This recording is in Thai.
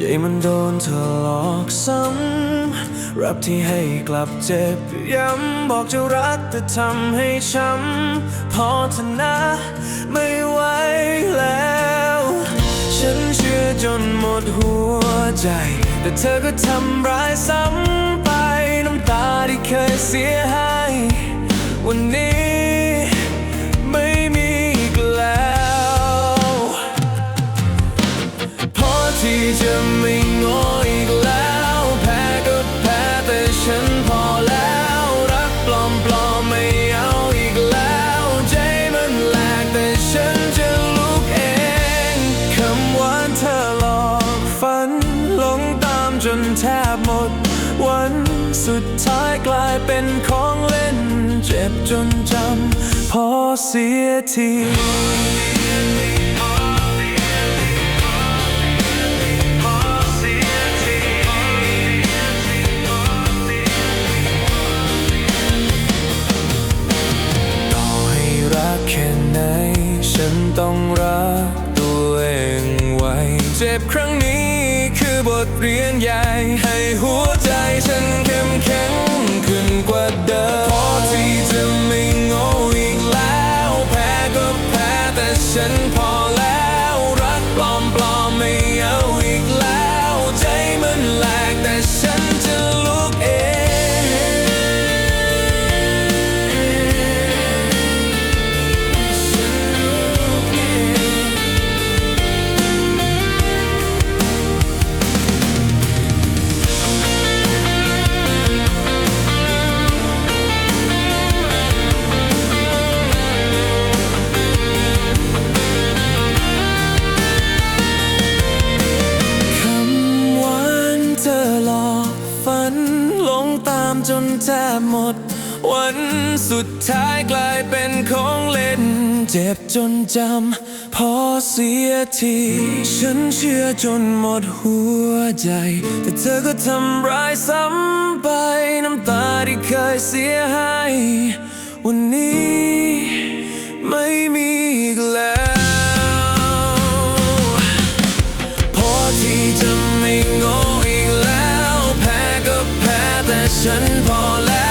ใจมันโดนเธอหลอกซ้ำ รับที่ให้กลับเจ็บย้ำ บอกจะรักแต่ทำให้ช้ำ พอเธอนะไม่ไหวแล้ว ฉันเชื่อจนหมดหัวใจ แต่เธอก็ทำร้ายซ้ำไป น้ำตาที่เคยเสียให้ วันนี้ ไม่งออีกแล้ว แพ้ก็แพ้แต่ฉันพอแล้ว รักปลอมปลอมไม่เอาอีกแล้ว ใจมันแหลกแต่ฉันจะลุกเอง คำหวานเธอหลอกฝันหลงตามจนแทบหมด วันสุดท้ายกลายเป็นของเล่น เจ็บจนจำพอเสียที ต้องรักตัวเองไว้ เจ็บครั้งนี้คือบทเรียนใหญ่ให้ จนแทบหมด วันสุดท้ายกลายเป็นของเล่น เจ็บจนจำ พอเสียที ฉันเชื่อจนหมดหัวใจ แต่เธอก็ทำร้ายซ้ำไป น้ำตาที่เคยเสียให้ วันนี้ ฉันพอแล้